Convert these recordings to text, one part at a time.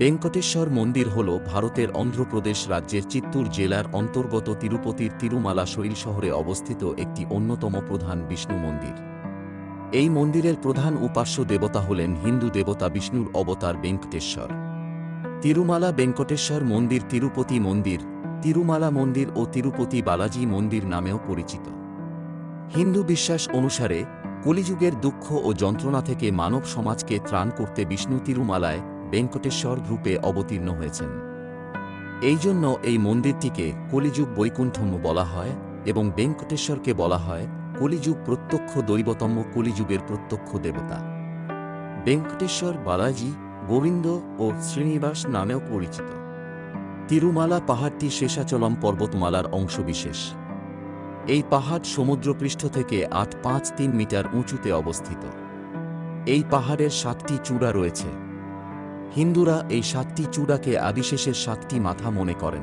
বেঙ্কটেশ্বর মন্দির হল ভারতের অন্ধ্রপ্রদেশ রাজ্যের চিত্তুর জেলার অন্তর্গত তিরুপতির তিরুমালা শৈল শহরে অবস্থিত একটি অন্যতম প্রধান বিষ্ণু মন্দির। এই মন্দিরের প্রধান উপাস্য দেবতা হলেন হিন্দু দেবতা বিষ্ণুর অবতার বেঙ্কটেশ্বর। তিরুমালা বেঙ্কটেশ্বর মন্দির তিরুপতি মন্দির, তিরুমালা মন্দির ও তিরুপতি বালাজি মন্দির নামেও পরিচিত। হিন্দু বিশ্বাস অনুসারে, কলিযুগের দুঃখ ও যন্ত্রণা থেকে মানব সমাজকে ত্রাণ করতে বিষ্ণু তিরুমালায় বেঙ্কটেশ্বর রূপে অবতীর্ণ হয়েছেন। এই জন্য এই মন্দিরটিকে কলিযুগ বৈকুণ্ঠম বলা হয় এবং বেঙ্কটেশ্বরকে বলা হয় কলিযুগ প্রত্যক্ষ দৈবতম কলিযুগের প্রত্যক্ষ দেবতা। বেঙ্কটেশ্বর বালাজি গোবিন্দ ও শ্রীনিবাস নামেও পরিচিত। তিরুমালা পাহাড়টি শেষাচলম পর্বতমালার অংশবিশেষ। এই পাহাড় সমুদ্রপৃষ্ঠ থেকে আট পাঁচ তিন মিটার উঁচুতে অবস্থিত। এই পাহাড়ের সাতটি চূড়া রয়েছে। হিন্দুরা এই সাতটি চূড়াকে আদিশেষের সাতটি মাথা মনে করেন।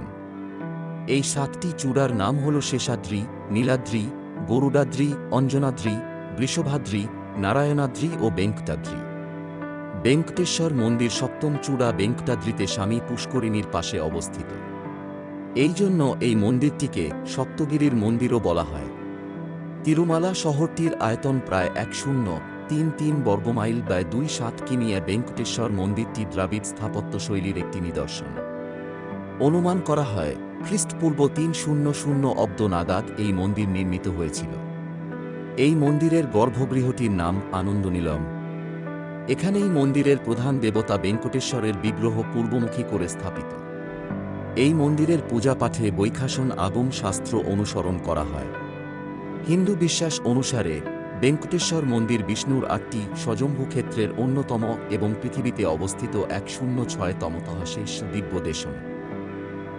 এই সাতটি চূড়ার নাম হল শেষাদ্রি, নীলাদ্রি, গরুডাদ্রি, অঞ্জনাদ্রি, বৃষভাদ্রি, নারায়ণাদ্রি ও বেঙ্কটাদ্রি। বেঙ্কটেশ্বর মন্দির সপ্তম চূড়া বেঙ্কটাদ্রিতে স্বামী পুষ্করিণীর পাশে অবস্থিত। এই জন্য এই মন্দিরটিকে সপ্তগিরির মন্দিরও বলা হয়। তিরুমালা শহরটির আয়তন প্রায় এক শূন্য। তিন তিন বর্গমাইল ব্যয় দুই সাত কিমিয়া বেঙ্কটেশ্বর মন্দিরটি দ্রাবিড স্থাপত্যশৈলীর একটি নিদর্শন। অনুমান করা হয়, খ্রিস্টপূর্ব তিন শূন্য শূন্য অব্দ নাগাদ এই মন্দির নির্মিত হয়েছিল। এই মন্দিরের গর্ভগৃহটির নাম আনন্দনীলম। এখানেই মন্দিরের প্রধান দেবতা বেঙ্কটেশ্বরের বিগ্রহ পূর্বমুখী করে স্থাপিত। এই মন্দিরের পূজা পাঠে বৈখাসন আগম শাস্ত্র অনুসরণ করা হয়। হিন্দু বিশ্বাস অনুসারে বেঙ্কটেশ্বর মন্দির বিষ্ণুর আটটি স্বজম্ভু ক্ষেত্রের অন্যতম এবং পৃথিবীতে অবস্থিত এক শূন্য ছয়তম তহাশেষ দিব্যদেশন।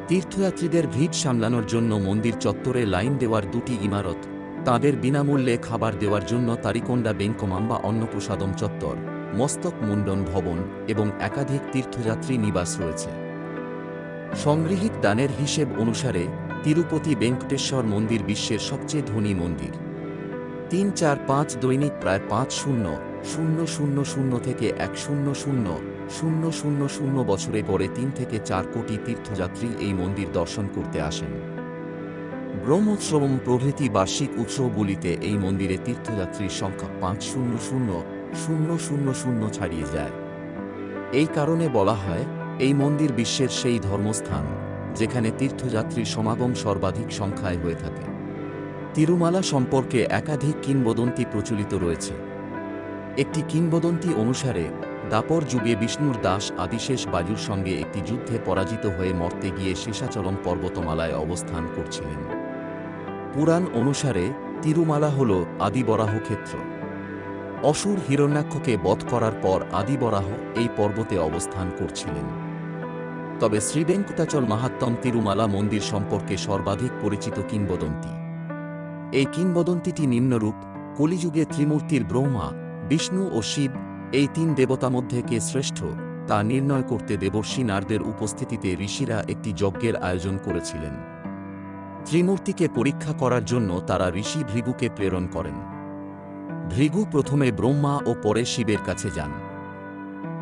তীর্থযাত্রীদের ভিড় সামলানোর জন্য মন্দির চত্বরে লাইন দেওয়ার দুটি ইমারত, তাঁদের বিনামূল্যে খাবার দেওয়ার জন্য তারিকোন্ডা বেঙ্কমাম্বা অন্নপ্রসাদম চত্বর, মস্তক মুন্ডন ভবন এবং একাধিক তীর্থযাত্রী নিবাস রয়েছে। সংগৃহীত দানের হিসেব অনুসারে তিরুপতি বেঙ্কটেশ্বর মন্দির বিশ্বের সবচেয়ে ধনী মন্দির। তিন চার পাঁচ দৈনিক প্রায় পাঁচ শূন্য শূন্য শূন্য শূন্য থেকে এক শূন্য শূন্য শূন্য শূন্য শূন্য বছরে পরে তিন থেকে চার কোটি তীর্থযাত্রী এই মন্দির দর্শন করতে আসেন। ব্রহ্মোৎসবম প্রভৃতি বার্ষিক উৎসবগুলিতে এই মন্দিরে তীর্থযাত্রীর সংখ্যা পাঁচ শূন্য শূন্য শূন্য শূন্য শূন্য ছাড়িয়ে যায়। এই কারণে বলা হয়, এই মন্দির বিশ্বের সেই ধর্মস্থান, যেখানে তীর্থযাত্রীর সমাগম সর্বাধিক সংখ্যায় হয়ে থাকে। তিরুমালা সম্পর্কে একাধিক কিংবদন্তি প্রচলিত রয়েছে। একটি কিংবদন্তি অনুসারে, দাপর যুগে বিষ্ণুর দাস আদিশেষ বাজুর সঙ্গে একটি যুদ্ধে পরাজিত হয়ে মর্তে গিয়ে শেষাচলম পর্বতমালায় অবস্থান করছিলেন। পুরাণ অনুসারে, তিরুমালা হল আদিবরাহ ক্ষেত্র। অসুর হিরণ্যাক্ষকে বধ করার পর আদিবরাহ এই পর্বতে অবস্থান করছিলেন। তবে শ্রীবেঙ্কটাচল মাহাত্মম তিরুমালা মন্দির সম্পর্কে সর্বাধিক পরিচিত কিংবদন্তি। এই কিংবদন্তিটি নিম্নরূপ, কলিযুগে ত্রিমূর্তির ব্রহ্মা, বিষ্ণু ও শিব, এই তিন দেবতা মধ্যে কে শ্রেষ্ঠ, তা নির্ণয় করতে দেবর্ষী নারদের উপস্থিতিতে ঋষিরা একটি যজ্ঞের আয়োজন করেছিলেন। ত্রিমূর্তিকে পরীক্ষা করার জন্য তারা ঋষি ভৃগুকে প্রেরণ করেন। ভৃগু প্রথমে ব্রহ্মা ও পরে শিবের কাছে যান।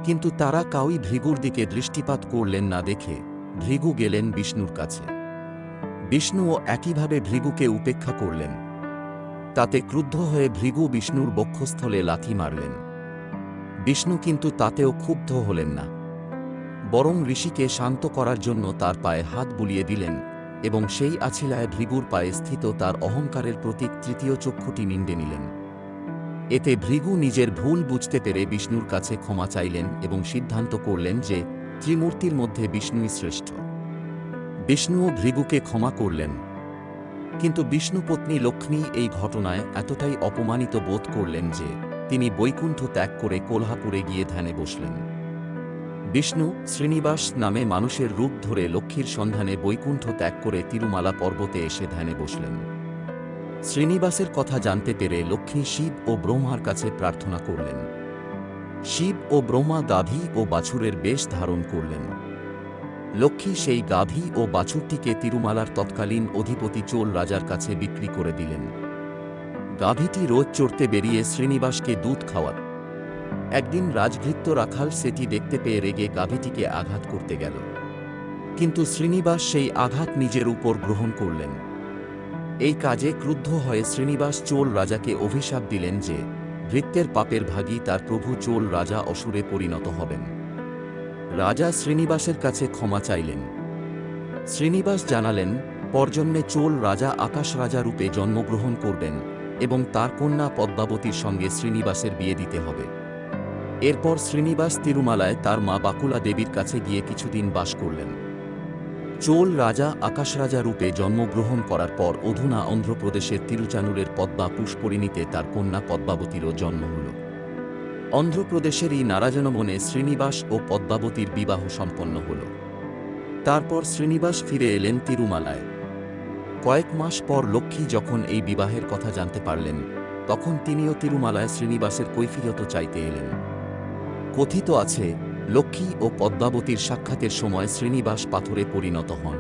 কিন্তু তারা কাউই ভৃগুর দিকে দৃষ্টিপাত করলেন না দেখে ভৃগু গেলেন বিষ্ণুর কাছে। বিষ্ণুও একইভাবে ভৃগুকে উপেক্ষা করলেন। তাতে ক্রুদ্ধ হয়ে ভৃগু বিষ্ণুর বক্ষস্থলে লাথি মারলেন। বিষ্ণু কিন্তু তাতেও ক্ষুব্ধ হলেন না। বরং ঋষিকে শান্ত করার জন্য তার পায়ে হাত বুলিয়ে দিলেন এবং সেই আছিলায় ভৃগুর পায়ে স্থিত তার অহংকারের প্রতীক তৃতীয় চক্ষুটি নিন্দে নিলেন। এতে ভৃগু নিজের ভুল বুঝতে পেরে বিষ্ণুর কাছে ক্ষমা চাইলেন এবং সিদ্ধান্ত করলেন যে ত্রিমূর্তির মধ্যে বিষ্ণুই শ্রেষ্ঠ। বিষ্ণুও ভৃগুকে ক্ষমা করলেন। কিন্তু বিষ্ণুপত্নী লক্ষ্মী এই ঘটনায় এতটাই অপমানিত বোধ করলেন যে তিনি বৈকুণ্ঠ ত্যাগ করে কোলহাপুরে গিয়ে ধ্যানে বসলেন। বিষ্ণু শ্রীনিবাস নামে মানুষের রূপ ধরে লক্ষ্মীর সন্ধানে বৈকুণ্ঠ ত্যাগ করে তিরুমালা পর্বতে এসে ধ্যানে বসলেন। শ্রীনিবাসের কথা জানতে পেরে লক্ষ্মী শিব ও ব্রহ্মার কাছে প্রার্থনা করলেন। শিব ও ব্রহ্মা গাভী ও বাছুরের বেশ ধারণ করলেন। লক্ষ্মী সেই গাভী ও বাছুরটিকে তিরুমালার তৎকালীন অধিপতি চোল রাজার কাছে বিক্রি করে দিলেন। গাভীটি রোজ চড়তে বেরিয়ে শ্রীনিবাসকে দুধ খাওয়াত। একদিন রাজভৃত্য রাখাল সেটি দেখতে পেয়ে রেগে গাভীটিকে আঘাত করতে গেল। কিন্তু শ্রীনিবাস সেই আঘাত নিজের উপর গ্রহণ করলেন। এই কাজে ক্রুদ্ধ হয়ে শ্রীনিবাস চোল রাজাকে অভিশাপ দিলেন যে, ভৃত্যের পাপের ভাগী তার প্রভু চোল রাজা অসুরে পরিণত হবেন। রাজা শ্রীনিবাসের কাছে ক্ষমা চাইলেন। শ্রীনিবাস জানালেন, পরজন্মে চোল রাজা আকাশ রাজা রূপে জন্মগ্রহণ করবেন এবং তার কন্যা পদ্মাবতীর সঙ্গে শ্রীনিবাসের বিয়ে দিতে হবে। এরপর শ্রীনিবাস তিরুমালায় তার মা বাকুলা দেবীর কাছে গিয়ে কিছুদিন বাস করলেন। চোল রাজা আকাশ রাজা রূপে জন্মগ্রহণ করার পর অধুনা অন্ধ্রপ্রদেশের তিরুচানুরের পদ্মা পুষ্পরিণীতে তার কন্যা পদ্মাবতীরও জন্ম হল। অন্ধ্রপ্রদেশেরই নারাজনবনে শ্রীনিবাস ও পদ্মাবতীর বিবাহ সম্পন্ন হল। তারপর শ্রীনিবাস ফিরে এলেন তিরুমালায়। কয়েক মাস পর লক্ষ্মী যখন এই বিবাহের কথা জানতে পারলেন, তখন তিনিও তিরুমালায় শ্রীনিবাসের কৈফিয়ত চাইতে এলেন। কথিত আছে, লক্ষ্মী ও পদ্মাবতীর সাক্ষাতের সময় শ্রীনিবাস পাথরে পরিণত হন।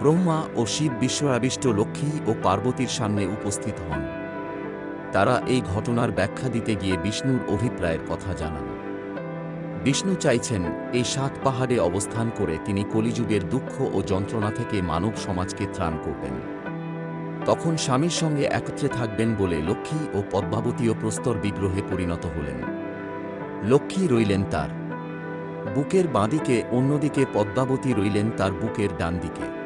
ব্রহ্মা ও শিব বিশ্বরাবিষ্ট লক্ষ্মী ও পার্বতীর সামনে উপস্থিত হন। তারা এই ঘটনার ব্যাখ্যা দিতে গিয়ে বিষ্ণুর অভিপ্রায়ের কথা জানান। বিষ্ণু চাইছেন এই সাত পাহাড়ে অবস্থান করে তিনি কলিযুগের দুঃখ ও যন্ত্রণা থেকে মানব সমাজকে ত্রাণ করবেন। তখন স্বামীর সঙ্গে একত্রে থাকবেন বলে লক্ষ্মী ও পদ্মাবতীয় প্রস্তর বিগ্রহে পরিণত হলেন। লক্ষ্মী রইলেন তার। বুকের বাঁদিকে অন্যদিকে পদ্মাবতী রইলেন তার বুকের ডান দিকে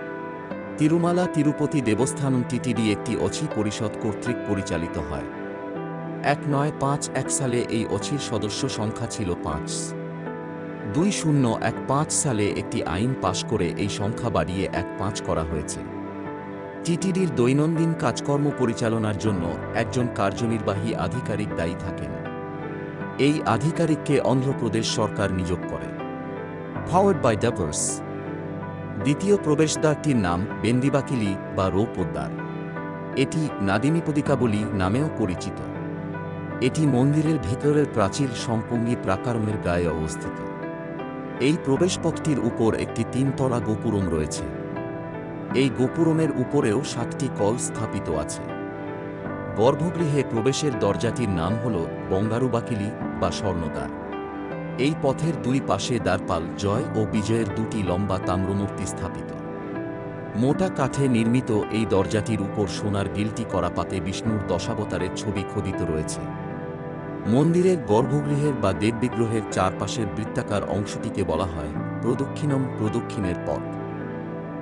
তিরুমালা তিরুপতি দেবস্থান টিটিডি একটি অছি পরিষদ কর্তৃক পরিচালিত হয়। এক নয় পাঁচ এক সালে এই অছির সদস্য সংখ্যা ছিল পাঁচ। দুই শূন্য এক পাঁচ সালে একটি আইন পাশ করে এই সংখ্যা বাড়িয়ে এক পাঁচ করা হয়েছে। টিটিডির দৈনন্দিন কাজকর্ম পরিচালনার জন্য একজন কার্যনির্বাহী আধিকারিক দায়ী থাকেন। এই আধিকারিককে অন্ধ্রপ্রদেশ সরকার নিয়োগ করে। পাওয়ার্ড বাই ডাভার্স দ্বিতীয় প্রবেশদ্বারটির নাম বেন্দিবাকিলি বা রৌপদ্বার এটি নাদিনীপদিকাবলী নামেও পরিচিত। এটি মন্দিরের ভেতরের প্রাচীর সম্পঙ্গী প্রাকারমের গায়ে অবস্থিত। এই প্রবেশপথটির উপর একটি তিনতলা গোপুরম রয়েছে। এই গোপুরমের উপরেও সাতটি কল স্থাপিত আছে। গর্ভগৃহে প্রবেশের দরজাটির নাম হল বঙ্গারুবাকিলি বা স্বর্ণদ্বার। এই পথের দুই পাশে দ্বারপাল জয় ও বিজয়ের দুটি লম্বা তাম্রমূর্তি স্থাপিত। মোটা কাঠে নির্মিত এই দরজাটির উপর সোনার গিলটি করা পাতে বিষ্ণুর দশাবতারের ছবি খোদিত রয়েছে। মন্দিরের গর্ভগৃহের বা দেববিগ্রহের চারপাশের বৃত্তাকার অংশটিকে বলা হয় প্রদক্ষিণম প্রদক্ষিণের পথ।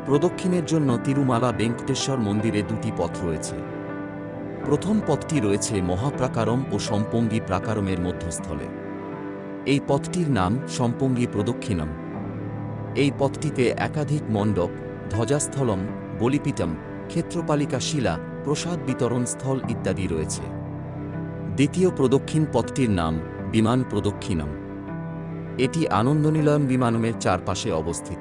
প্রদক্ষিণের জন্য তিরুমালা বেঙ্কটেশ্বর মন্দিরে দুটি পথ রয়েছে। প্রথম পথটি রয়েছে মহাপ্রাকারম ও সম্পঙ্গী প্রাকারমের মধ্যস্থলে। এই পথটির নাম সম্পঙ্গী প্রদক্ষিণম। এই পথটিতে একাধিক মণ্ডপ, ধ্বজাস্থলম বলিপিটম ক্ষেত্রপালিকা শিলা, প্রসাদ বিতরণ স্থল ইত্যাদি রয়েছে। দ্বিতীয় প্রদক্ষিণ পথটির নাম বিমান প্রদক্ষিণম। এটি আনন্দনিলয়ম বিমানমের চারপাশে অবস্থিত।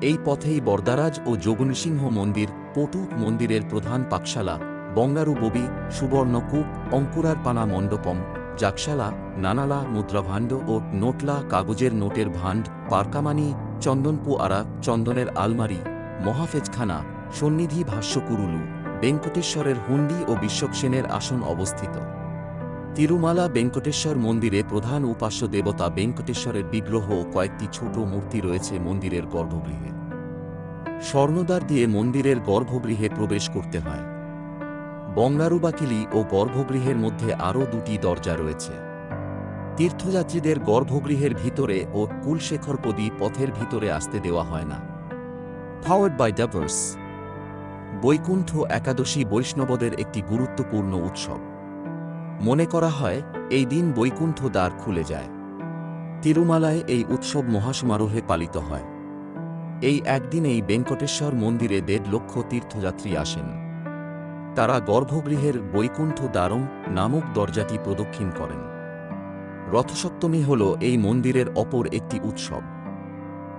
এই পথেই বরদারাজ ও যোগনৃসিংহ মন্দির, পটুক মন্দিরের প্রধান পাকশালা বঙ্গারু ববি সুবর্ণকূপ অঙ্কুরার পানা মণ্ডপম জাকশালা, নানালা, মুদ্রাভাণ্ড ও নোটলা কাগজের নোটের ভাণ্ড, পারকামানি চন্দনপু আরা চন্দনের আলমারি, মহাফেজখানা, সন্নিধি ভাষ্যকুরুলু, বেঙ্কটেশ্বরের হুন্ডি ও বিশ্বকসেনের আসন অবস্থিত। তিরুমালা বেঙ্কটেশ্বর মন্দিরে প্রধান উপাস্য দেবতা বেঙ্কটেশ্বরের বিগ্রহ ও কয়েকটি ছোট মূর্তি রয়েছে মন্দিরের গর্ভগৃহে। স্বর্ণদ্বার দিয়ে মন্দিরের গর্ভগৃহে প্রবেশ করতে হয়। বঙ্গারুবাকিলি ও গর্ভগৃহের মধ্যে আরও দুটি দরজা রয়েছে। তীর্থযাত্রীদের গর্ভগৃহের ভিতরে ও কুলশেখরপদী পথের ভিতরে আসতে দেওয়া হয় না। পাওয়ার্ড বাই ডাভার্স বৈকুণ্ঠ একাদশী বৈষ্ণবদের একটি গুরুত্বপূর্ণ উৎসব। মনে করা হয়, এই দিন বৈকুণ্ঠ দ্বার খুলে যায়। তিরুমালায় এই উৎসব মহাসমারোহে পালিত হয়। এই একদিনেই বেঙ্কটেশ্বর মন্দিরে দেড় লক্ষ তীর্থযাত্রী আসেন। তারা গর্ভগৃহের বৈকুণ্ঠ দ্বারম নামক দরজাটি প্রদক্ষিণ করেন। রথসপ্তমী হল এই মন্দিরের অপর একটি উৎসব।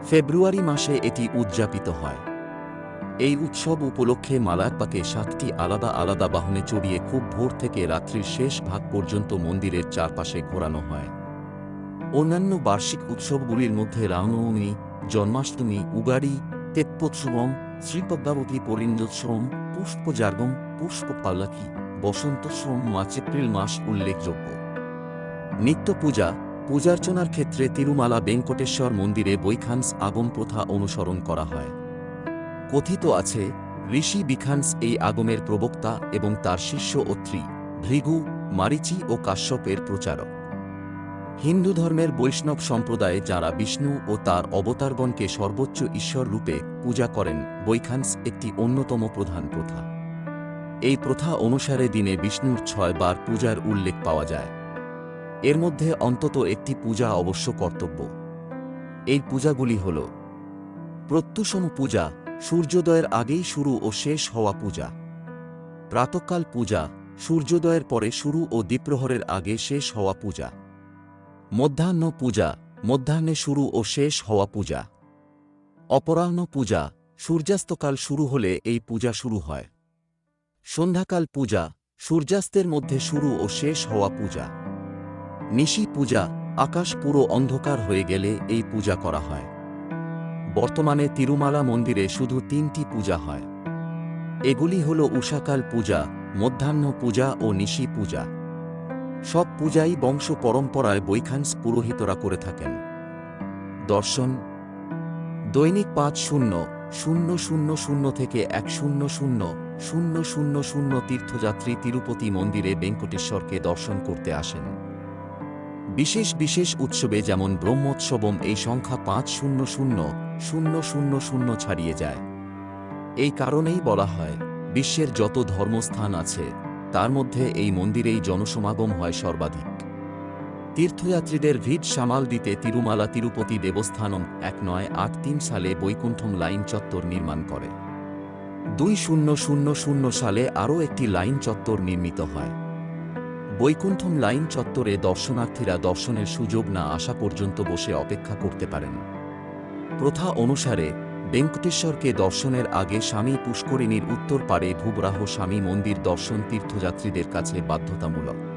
ফেব্রুয়ারি মাসে এটি উদযাপিত হয়। এই উৎসব উপলক্ষে মালাকপাকে সাতটি আলাদা আলাদা বাহনে চড়িয়ে খুব ভোর থেকে রাত্রির শেষ ভাগ পর্যন্ত মন্দিরের চারপাশে ঘোরানো হয়। অন্যান্য বার্ষিক উৎসবগুলির মধ্যে রামনবমী, জন্মাষ্টমী, উগাড়ি তেপ্পোৎসবম শ্রীপদ্মাবতী পরিঞ্জোৎসবম পুষ্পজার্গম পুষ্প পাল্লাকি বসন্তোৎসবম মার্চ এপ্রিল মাস উল্লেখযোগ্য। নিত্য পূজা, পূজার্চনার ক্ষেত্রে তিরুমালা বেঙ্কটেশ্বর মন্দিরে বৈখান্স আগম প্রথা অনুসরণ করা হয়। কথিত আছে, ঋষি বিখান্স এই আগমের প্রবক্তা এবং তার শিষ্য অত্রি ভৃগু, মারিচি ও কাশ্যপের প্রচারক। হিন্দু ধর্মের বৈষ্ণব সম্প্রদায়ে যারা বিষ্ণু ও তার অবতারগণকে সর্বোচ্চ ঈশ্বর রূপে পূজা করেন, বৈখান্স একটি অন্যতম প্রধান প্রথা। এই প্রথা অনুসারে দিনে বিষ্ণুর ছয় বার পূজার উল্লেখ পাওয়া যায়। এর মধ্যে অন্তত একটি পূজা অবশ্য কর্তব্য। এই পূজাগুলি হল প্রত্যুষম পূজা, সূর্যোদয়ের আগেই শুরু ও শেষ হওয়া পূজা। প্রাতকাল পূজা, সূর্যোদয়ের পরে শুরু ও দ্বীপ্রহরের আগে শেষ হওয়া পূজা। মধ্যাহ্ন পূজা, মধ্যাহ্নে শুরু ও শেষ হওয়া পূজা। অপরাহ্ন পূজা, সূর্যাস্তকাল শুরু হলে এই পূজা শুরু হয়। সন্ধ্যাকাল পূজা, সূর্যাস্তের মধ্যে শুরু ও শেষ হওয়া পূজা। নিশি পূজা, আকাশ পুরো অন্ধকার হয়ে গেলে এই পূজা করা হয়। বর্তমানে তিরুমালা মন্দিরে শুধু তিনটি পূজা হয়। এগুলি হল উষাকাল পূজা, মধ্যাহ্ন পূজা ও নিশি পূজা। সব পূজাই বংশ পরম্পরায় বৈখান্স পুরোহিতরা করে থাকেন। দর্শন। দৈনিক পাঁচ শূন্য শূন্য শূন্য শূন্য থেকে এক শূন্য শূন্য শূন্য শূন্য শূন্য তীর্থযাত্রী তিরুপতি মন্দিরে বেঙ্কটেশ্বরকে দর্শন করতে আসেন। বিশেষ বিশেষ উৎসবে যেমন ব্রহ্মোৎসবম এই সংখ্যা পাঁচ শূন্য শূন্য শূন্য শূন্য শূন্য ছাড়িয়ে যায়। এই কারণেই বলা হয়, বিশ্বের যত ধর্মস্থান আছে তার মধ্যে এই মন্দিরেই জনসমাগম হয় সর্বাধিক। তীর্থযাত্রীদের ভিড় সামাল দিতে তিরুমালা তিরুপতি দেবস্থানম এক নয় আট তিন সালে বৈকুণ্ঠম লাইন চত্বর নির্মাণ করে। দুই শূন্য শূন্য শূন্য সালে আরও একটি লাইন চত্বর নির্মিত হয়। বৈকুণ্ঠম লাইন চত্বরে দর্শনার্থীরা দর্শনের সুযোগ না আসা পর্যন্ত বসে অপেক্ষা করতে পারেন। প্রথা অনুসারে বেঙ্কটেশ্বরকে দর্শনের আগে স্বামী পুষ্করিণীর উত্তর পারে ভূবরাহ স্বামী মন্দির দর্শন তীর্থযাত্রীদের কাছে বাধ্যতামূলক।